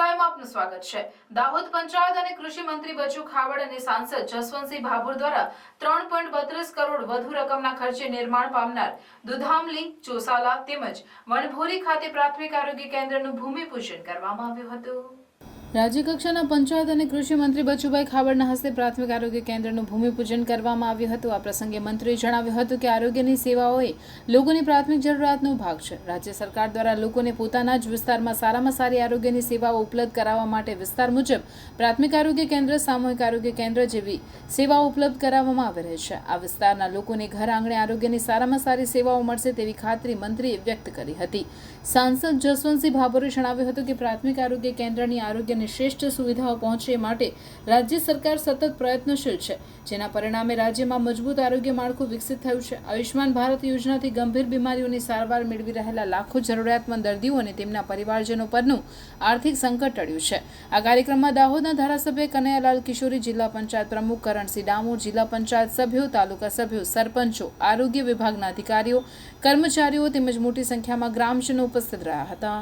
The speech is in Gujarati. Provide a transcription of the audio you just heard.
સ્વાગત છે. દાહોદ પંચાયત અને કૃષિ મંત્રી બચુ ખાવડ અને સાંસદ જસવંતસિંહ ભાભોર દ્વારા ત્રણ પોઈન્ટ બત્રીસ કરોડ વધુ રકમના ખર્ચે નિર્માણ પામનાર દુધામલી, ચોસાલા તેમજ વણભોરી ખાતે પ્રાથમિક આરોગ્ય કેન્દ્રનું ભૂમિપૂજન કરવામાં આવ્યું હતું. રાજ્યકક્ષાના પંચાયત અને કૃષિ મંત્રી બચુભાઈ ખાવડના હસ્તે પ્રાથમિક આરોગ્ય કેન્દ્રનું ભૂમિપૂજન કરવામાં આવ્યું હતું. આ પ્રસંગે મંત્રીએ જણાવ્યું હતું કે આરોગ્યની સેવાઓ એ લોકોની પ્રાથમિક જરૂરિયાતનો ભાગ છે. રાજ્ય સરકાર દ્વારા લોકોને પોતાના જ વિસ્તારમાં સારામાં સારી આરોગ્યની સેવાઓ ઉપલબ્ધ કરાવવા માટે વિસ્તાર મુજબ પ્રાથમિક આરોગ્ય કેન્દ્ર, સામૂહિક આરોગ્ય કેન્દ્ર જેવી સેવાઓ ઉપલબ્ધ કરાવવામાં આવી રહી છે. આ વિસ્તારના લોકોને ઘર આંગણે આરોગ્યની સારામાં સારી સેવાઓ મળશે તેવી ખાતરી મંત્રીએ વ્યક્ત કરી હતી. સાંસદ જસવંતસિંહ ભાભોરે જણાવ્યું હતું કે પ્રાથમિક આરોગ્ય કેન્દ્રની આરોગ્યની શ્રેષ્ઠ સુવિધાઓ પહોંચે માટે રાજ્ય સરકાર સતત પ્રયત્નશીલ છે, જેના પરિણામે રાજ્યમાં મજબૂત આરોગ્ય માળખું વિકસિત થયું છે. આયુષ્માન ભારત યોજનાથી ગંભીર બીમારીઓની સારવાર મેળવી રહેલા લાખો જરૂરિયાતમંદ દર્દીઓ અને તેમના પરિવારજનો પરનું આર્થિક સંકટ ટળ્યું છે. આ કાર્યક્રમમાં દાહોદના ધારાસભ્ય કનૈયાલાલ કિશોરી, જિલ્લા પંચાયત પ્રમુખ કરણસિંહ ડામોર, જિલ્લા પંચાયત સભ્યો, તાલુકા સભ્યો, સરપંચો, આરોગ્ય વિભાગના અધિકારીઓ, કર્મચારીઓ તેમજ મોટી સંખ્યામાં ગ્રામજનો ઉપસ્થિત રહ્યા હતા.